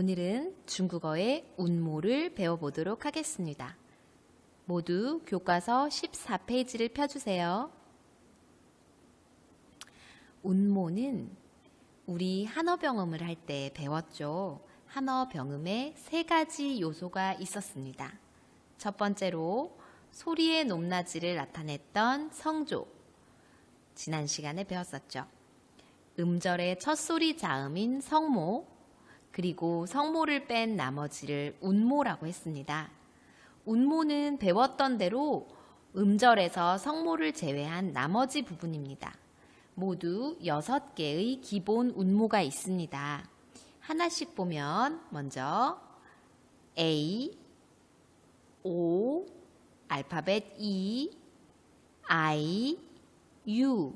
오늘은 중국어의 운모를 배워보도록 하겠습니다. 모두 교과서 14페이지를 펴주세요. 운모는 우리 한어병음을 할 때 배웠죠. 한어병음에 세 가지 요소가 있었습니다. 첫 번째로 소리의 높낮이를 나타냈던 성조. 지난 시간에 배웠었죠. 음절의 첫 소리 자음인 성모, 그리고 성모를 뺀 나머지를 운모라고 했습니다. 운모는 배웠던 대로 음절에서 성모를 제외한 나머지 부분입니다. 모두 6개의 기본 운모가 있습니다. 하나씩 보면 먼저 A, O, 알파벳 E, I, U,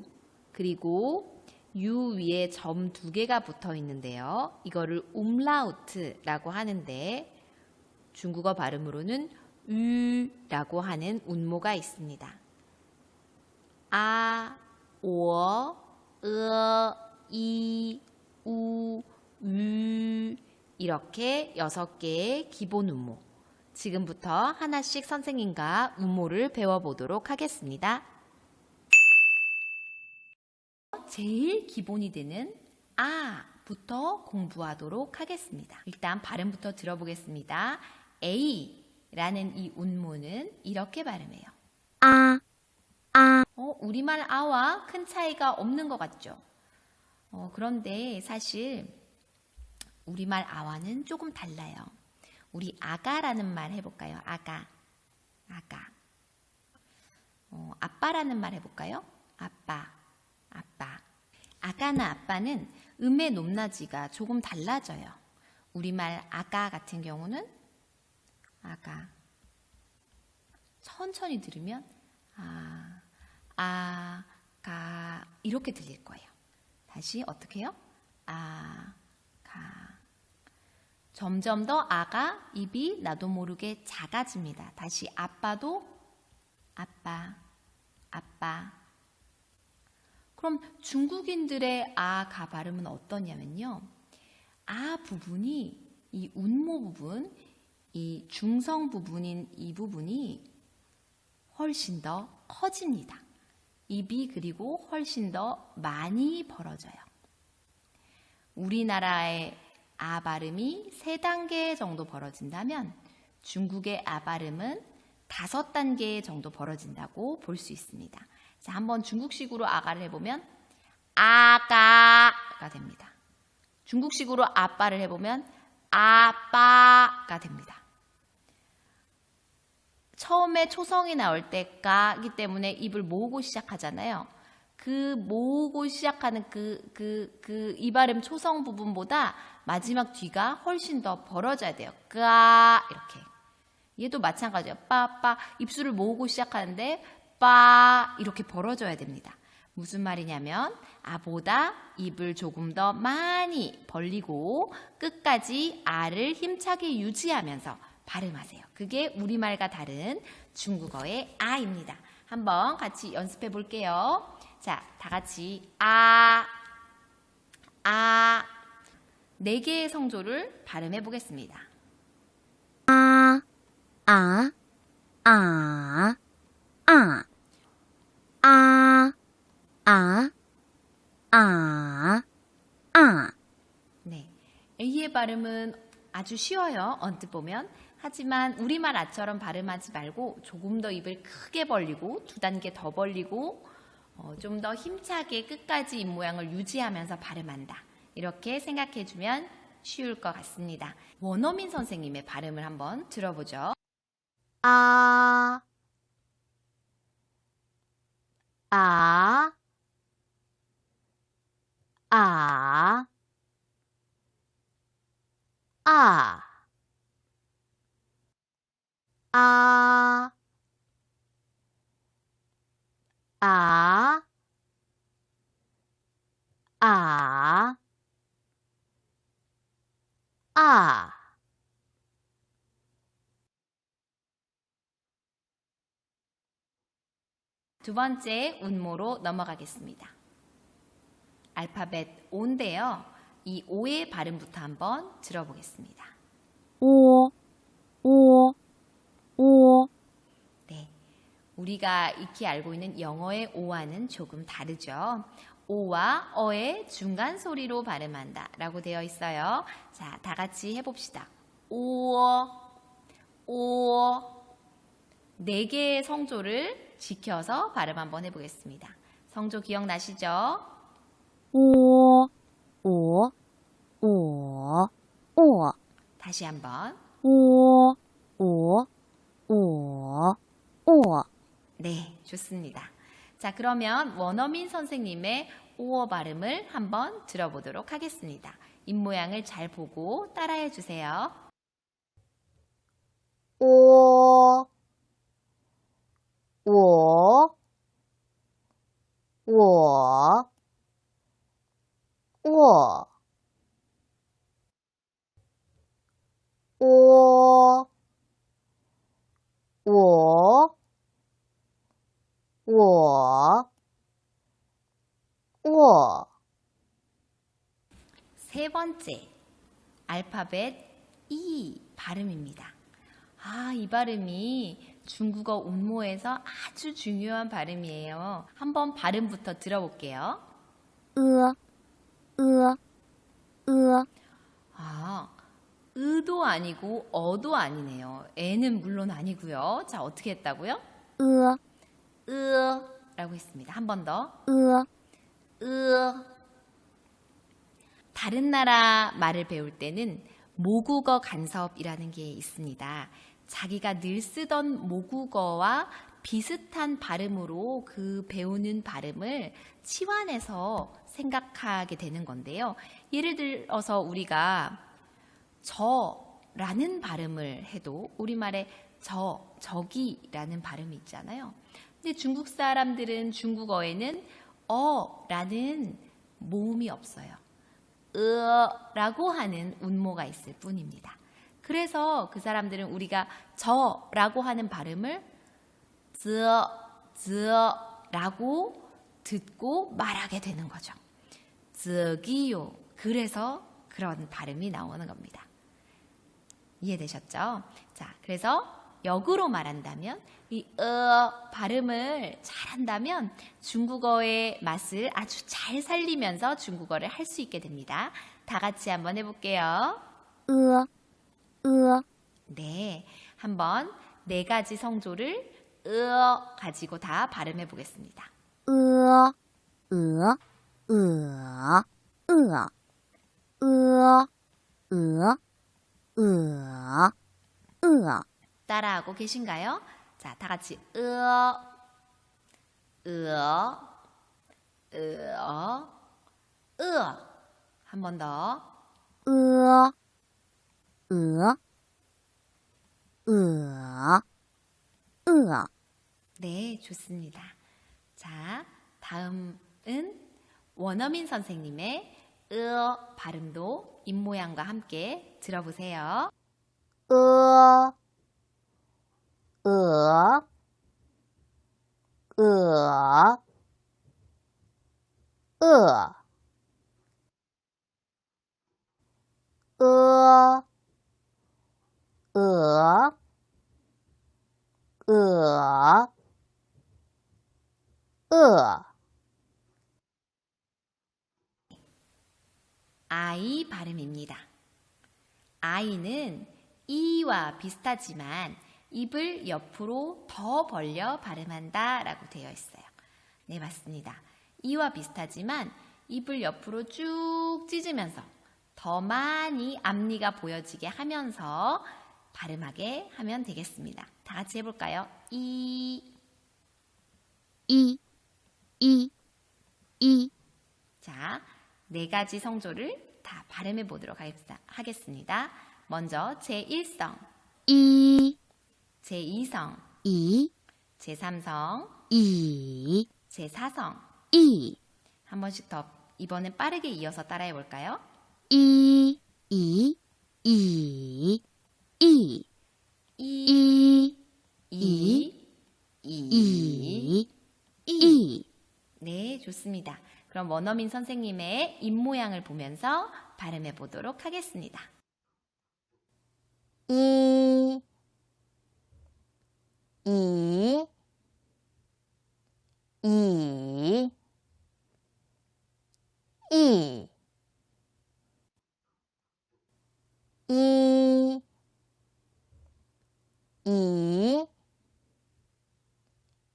그리고 U 위에 점 두 개가 붙어 있는데요. 이거를 umlaut라고 하는데 중국어 발음으로는 으라고 하는 운모가 있습니다. 아, 오, 으, 이, 우, 유 이렇게 여섯 개의 기본 운모. 지금부터 하나씩 선생님과 운모를 배워보도록 하겠습니다. 제일 기본이 되는 아부터 공부하도록 하겠습니다. 일단 발음부터 들어보겠습니다. A라는 이 운모는 이렇게 발음해요. 아, 아, 어, 우리말 아와 큰 차이가 없는 것 같죠? 어, 그런데 사실 우리말 아와는 조금 달라요. 우리 아가라는 말 해볼까요? 아가. 아가. 어, 아빠라는 말 해볼까요? 아빠. 아빠. 아가나 아빠는 음의 높낮이가 조금 달라져요. 우리말 아가 같은 경우는 아가. 천천히 들으면 아, 아, 가 이렇게 들릴 거예요. 다시 어떻게 해요? 아, 가. 점점 더 아가 입이 나도 모르게 작아집니다. 다시 아빠도 아빠, 아빠. 그럼 중국인들의 아, 가 발음은 어떠냐면요. 아 부분이 이 운모 부분, 이 중성 부분인 이 부분이 훨씬 더 커집니다. 입이 그리고 훨씬 더 많이 벌어져요. 우리나라의 아 발음이 세 단계 정도 벌어진다면 중국의 아 발음은 다섯 단계 정도 벌어진다고 볼 수 있습니다. 자, 한번 중국식으로 아가를 해보면 아가가 됩니다. 중국식으로 아빠를 해보면 아빠가 됩니다. 처음에 초성이 나올 때 가기 때문에 입을 모으고 시작하잖아요. 그 모으고 시작하는 그, 그, 그, 이 발음 초성 부분보다 마지막 뒤가 훨씬 더 벌어져야 돼요. 까, 이렇게. 얘도 마찬가지예요. 빠, 빠. 입술을 모으고 시작하는데, 빠, 이렇게 벌어져야 됩니다. 무슨 말이냐면, 아보다 입을 조금 더 많이 벌리고, 끝까지 아를 힘차게 유지하면서 발음하세요. 그게 우리말과 다른 중국어의 아입니다. 한번 같이 연습해 볼게요. 자, 다 같이 아, 아, 네 개의 성조를 발음해 보겠습니다. 아, 아, 아, 아, 아, 아, 아, 아. 네. A의 발음은 아주 쉬워요. 언뜻 보면. 하지만 우리말 아처럼 발음하지 말고 조금 더 입을 크게 벌리고 두 단계 더 벌리고 어, 좀 더 힘차게 끝까지 입 모양을 유지하면서 발음한다. 이렇게 생각해 주면 쉬울 것 같습니다. 원어민 선생님의 발음을 한번 들어보죠. 아, 아, 아, 두 번째 운모로 넘어가겠습니다. 알파벳 O인데요. 이 오의 발음부터 한번 들어보겠습니다. 오, 오, 오, 네. 우리가 익히 알고 있는 영어의 오와는 조금 다르죠. 오와 어의 중간 소리로 발음한다 라고 되어 있어요. 자, 다 같이 해봅시다. 오, 오. 네 개의 성조를 지켜서 발음 한번 해보겠습니다. 성조 기억나시죠? 오, 오, 오, 오, 다시 한번. 오, 오, 오, 오. 네, 좋습니다. 자, 그러면 원어민 선생님의 오어 발음을 한번 들어보도록 하겠습니다. 입모양을 잘 보고 따라해 주세요. 오, 오, 오, 오, 오, 오, 오, 오. 세 번째, 알파벳 E 발음입니다. 아, 이 발음이 중국어 운모에서 아주 중요한 발음이에요. 한번 발음부터 들어볼게요. 으, 으, 으, 아, 의도 아니고 어도 아니네요. 애는 물론 아니고요. 자, 어떻게 했다고요? 으, 으라고 했습니다. 한 번 더. 으, 으. 다른 나라 말을 배울 때는 모국어 간섭이라는 게 있습니다. 자기가 늘 쓰던 모국어와 비슷한 발음으로 그 배우는 발음을 치환해서 생각하게 되는 건데요. 예를 들어서 우리가 저라는 발음을 해도 우리말에 저, 저기라는 발음이 있잖아요. 근데 중국 사람들은 중국어에는 어라는 모음이 없어요. 으라고 하는 운모가 있을 뿐입니다. 그래서 그 사람들은 우리가 저라고 하는 발음을 즈어, 즈어라고 듣고 말하게 되는 거죠. 즈기요. 그래서 그런 발음이 나오는 겁니다. 이해되셨죠? 자, 그래서 역으로 말한다면 이 어 발음을 잘한다면 중국어의 맛을 아주 잘 살리면서 중국어를 할 수 있게 됩니다. 다 같이 한번 해볼게요. 으, 으, 네, 한번 네 가지 성조를 으어 가지고 다 발음해 보겠습니다. 으, 으, 으, 으, 으, 으, 으, 으. 따라하고 계신가요? 자, 다 같이 으어, 으어, 으어, 으어. 한 번 더. 으, 으, 으, 으. 네, 좋습니다. 자, 다음은 원어민 선생님의 으어 발음도 입모양과 함께 들어보세요. 으, 으, 으, 으. 으, 으, 으, 으. 아이 발음입니다. 아이는 이와 비슷하지만 입을 옆으로 더 벌려 발음한다 라고 되어 있어요. 네, 맞습니다. 이와 비슷하지만 입을 옆으로 쭉 찢으면서 더 많이 앞니가 보여지게 하면서 발음하게 하면 되겠습니다. 다 같이 해볼까요? 이, 이, 이, 이. 자, 네 가지 성조를 다 발음해 보도록 하겠- 하겠습니다. 먼저 제1성, 이, 제2성, 이, 제3성, 이, 제4성. 이, 한 번씩 더 이번엔 빠르게 이어서 따라해 볼까요? 이, 이, 이, 이, 이, 이, 이, 이, 이, 이. 이. 네, 좋습니다. 그럼 원어민 선생님의 입 모양을 보면서 발음해 보도록 하겠습니다. 이, 이, 이, 이, 이, 이,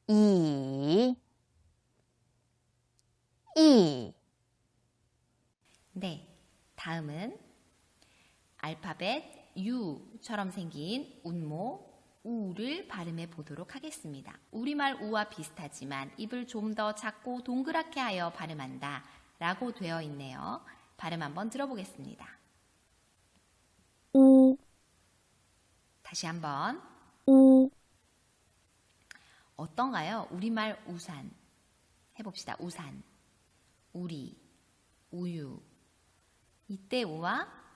이, 이. 네. 다음은 알파벳 U처럼 생긴 운모 우를 발음해 보도록 하겠습니다. 우리말 우와 비슷하지만 입을 좀 더 작고 동그랗게 하여 발음한다 라고 되어 있네요. 발음 한번 들어보겠습니다. 우, 다시 한번 우, 어떤가요? 우리말 우산 해봅시다. 우산, 우리, 우유. 이때 우와 우,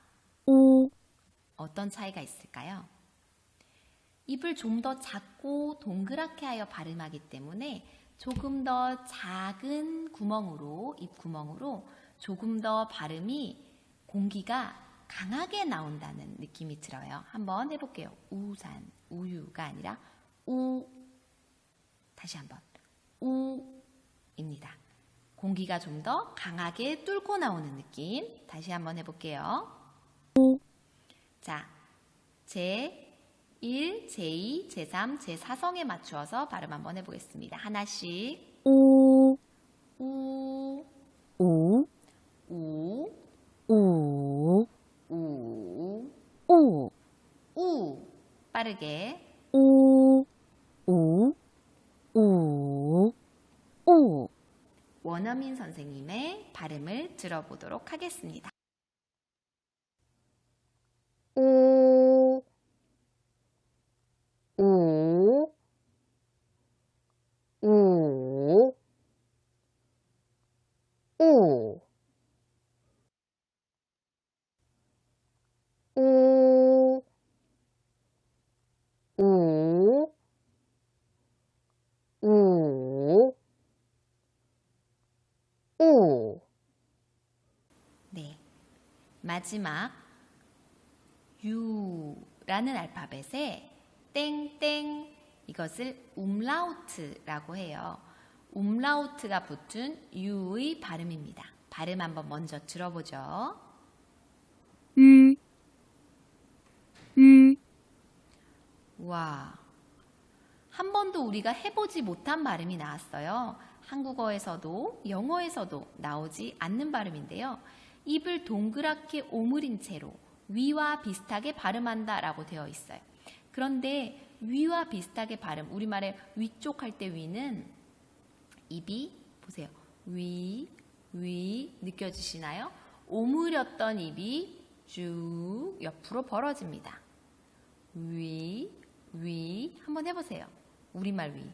어떤 차이가 있을까요? 입을 좀 더 작고 동그랗게 하여 발음하기 때문에 조금 더 작은 구멍으로, 입 구멍으로 조금 더 발음이 공기가 강하게 나온다는 느낌이 들어요. 한번 해볼게요. 우산, 우유가 아니라 우. 다시 한번. 우입니다. 공기가 좀 더 강하게 뚫고 나오는 느낌. 다시 한번 해볼게요. 자, 제 1, 제2, 제3, 제4성에 맞추어서 발음 한번 해보겠습니다. 하나씩. 우, 우, 우, 우, 우, 우, 우, 우. 빠르게. 우, 우, 우, 우. 원어민 선생님의 발음을 들어보도록 하겠습니다. 우, 우, 우, 우, 우, 우, 우, 우. 네. 마지막 U라는 알파벳에 땡땡 이것을 umlaut라고 해요. umlaut가 붙은 U의 발음입니다. 발음 한번 먼저 들어보죠. 음, 음, 와. 한 번도 우리가 해보지 못한 발음이 나왔어요. 한국어에서도 영어에서도 나오지 않는 발음인데요. 입을 동그랗게 오므린 채로 위와 비슷하게 발음한다 라고 되어 있어요. 그런데 위와 비슷하게 발음, 우리말의 위쪽 할 때 위는 입이 보세요. 위, 위 느껴지시나요? 오므렸던 입이 쭉 옆으로 벌어집니다. 위, 위 한번 해보세요. 우리말 위,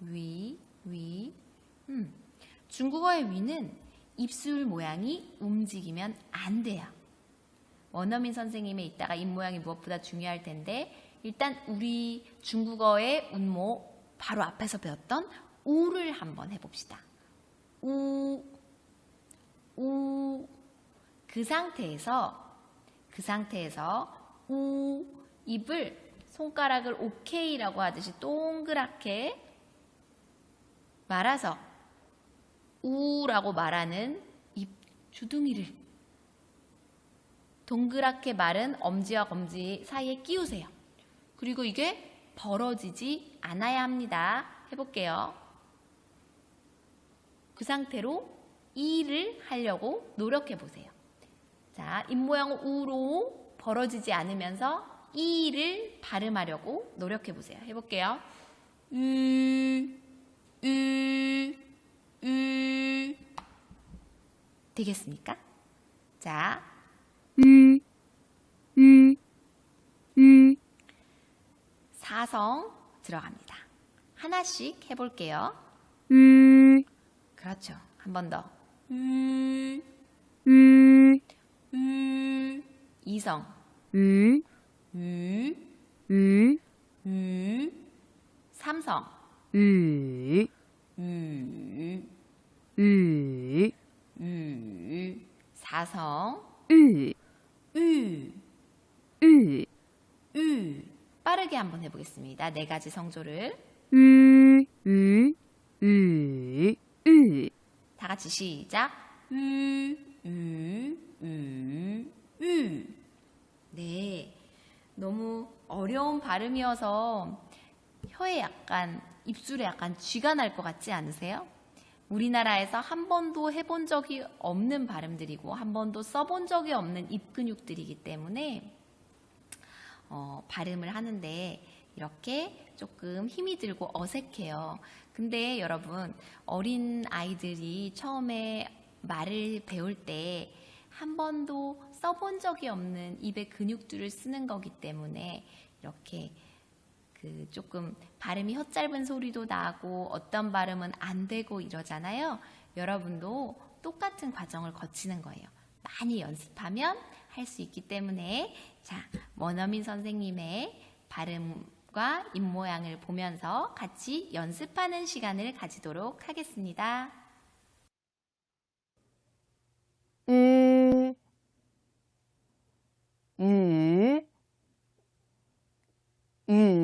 위, 위. 음, 중국어의 위는 입술 모양이 움직이면 안 돼요. 원어민 선생님의 이따가 입 모양이 무엇보다 중요할 텐데 일단 우리 중국어의 운모 바로 앞에서 배웠던 우를 한번 해봅시다. 우, 우. 그 상태에서 그 상태에서 우 입을 손가락을 오케이라고 하듯이 동그랗게 말아서 우라고 말하는 입 주둥이를 동그랗게 마른 엄지와 검지 사이에 끼우세요. 그리고 이게 벌어지지 않아야 합니다. 해볼게요. 그 상태로 이를 하려고 노력해 보세요. 자, 입 모양은 우로 벌어지지 않으면서 이를 발음하려고 노력해 보세요. 해볼게요. 으, 으, 으. 되겠습니까? 자, 음, 음, 음. 사성 들어갑니다. 하나씩 해볼게요. 음, 그렇죠. 한 번 더. 으, 음, 으. 이성. 음, 으, 음, 으. 삼성. 음, 으, 으, 사성, 으, 으, 으, 으. 빠르게 한번 해보겠습니다. 네 가지 성조를. 으, 으, 으, 으. 다 같이 시작. 으, 으, 으, 으. 네. 너무 어려운 발음이어서 혀에 약간, 입술에 약간 쥐가 날 것 같지 않으세요? 우리나라에서 한 번도 해본 적이 없는 발음들이고 한 번도 써본 적이 없는 입 근육들이기 때문에 어, 발음을 하는데 이렇게 조금 힘이 들고 어색해요. 근데 여러분, 어린 아이들이 처음에 말을 배울 때 한 번도 써본 적이 없는 입의 근육들을 쓰는 거기 때문에 이렇게 그 조금 발음이 헛짧은 소리도 나고 어떤 발음은 안 되고 이러잖아요. 여러분도 똑같은 과정을 거치는 거예요. 많이 연습하면 할 수 있기 때문에 자 원어민 선생님의 발음과 입 모양을 보면서 같이 연습하는 시간을 가지도록 하겠습니다. 음, 음, 음.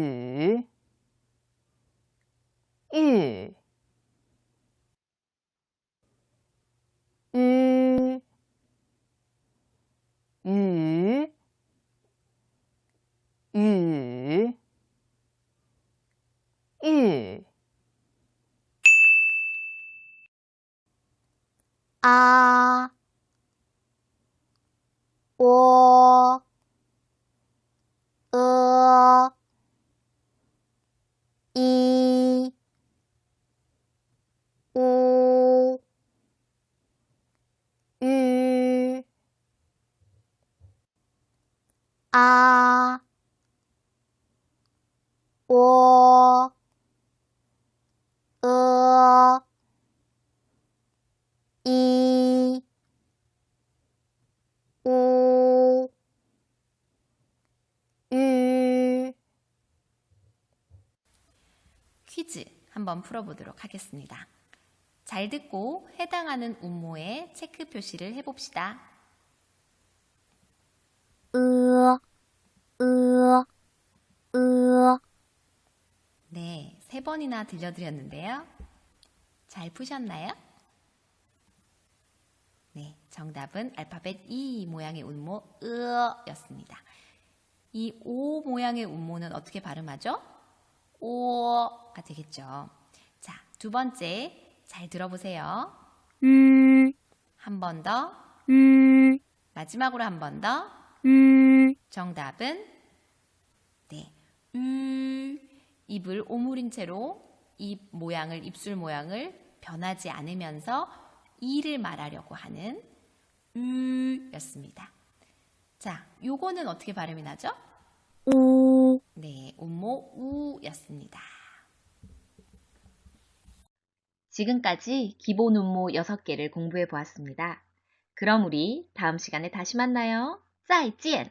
오, 으, 이, 오, 유. 퀴즈 한번 풀어보도록 하겠습니다. 잘 듣고 해당하는 음모에 체크 표시를 해봅시다. 번이나 들려드렸는데요. 잘 푸셨나요? 네, 정답은 알파벳 E 모양의 운모 으였습니다. 이 O 모양의 운모는 어떻게 발음하죠? 오가 되겠죠. 자, 두 번째 잘 들어보세요. 음. 한 번 더. 음. 마지막으로 한 번 더. 음. 정답은 네, 음. 입을 오므린 채로 입 모양을 입술 모양을 변하지 않으면서 이를 말하려고 하는 으였습니다. 자, 요거는 어떻게 발음이 나죠? 오. 네, 음모 우였습니다. 지금까지 기본 음모 6개를 공부해 보았습니다. 그럼 우리 다음 시간에 다시 만나요. 짜이 찌엔!